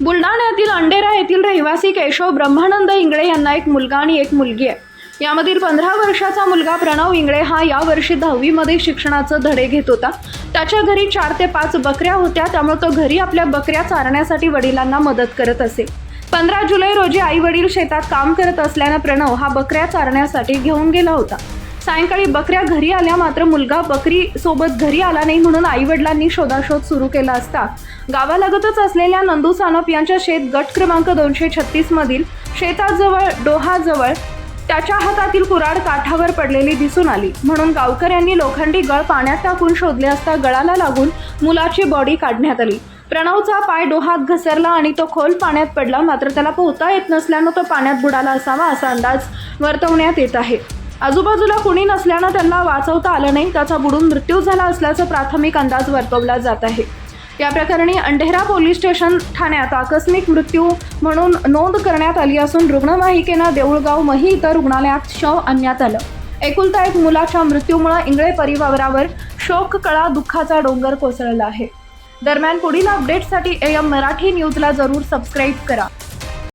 बुलढाण्यातील अंडेरा येथील रहिवासी केशव ब्रह्मानंद इंगळे यांना एक मुलगा आणि एक मुलगी आहे. यामधील पंधरा वर्षाचा मुलगा प्रणव इंगळे हा यावर्षी दहावीमध्ये शिक्षणाचं धडे घेत होता. त्याच्या घरी चार ते पाच बकऱ्या होत्या त्यामुळे तो घरी आपल्या बकऱ्या चारण्यासाठी वडिलांना मदत करत असे. पंधरा जुलै रोजी आई वडील शेतात काम करत असल्यानं प्रणव हा बकऱ्या चारण्यासाठी घेऊन गेला होता. सायंकाळी बकऱ्या घरी आल्या मात्र मुलगा बकरी सोबत घरी आला नाही म्हणून आई वडिलांनी शोधाशोध सुरू केला असता. गावालगतच असलेल्या नंदू सानप यांच्या शेत गट क्रमांक दोनशे छत्तीस मधील शेताजवळ डोहाजवळ त्याच्या हातातील कुराड काठावर पडलेली दिसून आली. म्हणून गावकऱ्यांनी लोखंडी गळ पाण्यात टाकून शोधले असता गळाला लागून मुलाची बॉडी काढण्यात आली. प्रणवचा पाय डोहात घसरला आणि तो खोल पाण्यात पडला. मात्र त्याला पोहता येत नसल्यानं तो पाण्यात बुडाला असावा असा अंदाज वर्तवण्यात येत आहे. आजूबाजूला कुणी नसल्यानं त्यांना वाचवता आलं नाही. त्याचा बुडून मृत्यू झाला असल्याचा प्राथमिक अंदाज वर्तवला जात आहे. या प्रकरणी अंढेरा पोलीस स्टेशन ठाण्यात आकस्मिक मृत्यू म्हणून नोंद करण्यात आली असून रुग्णवाहिकेनं देऊळगाव मही इतर रुग्णालयात शव आणण्यात आलं. एकुलता एक मुलाच्या मृत्यूमुळे इंगळे परिवारावर शोक कळा दुःखाचा डोंगर कोसळला आहे. दरम्यान पुढील अपडेटसाठी एम मराठी न्यूजला जरूर सबस्क्राईब करा.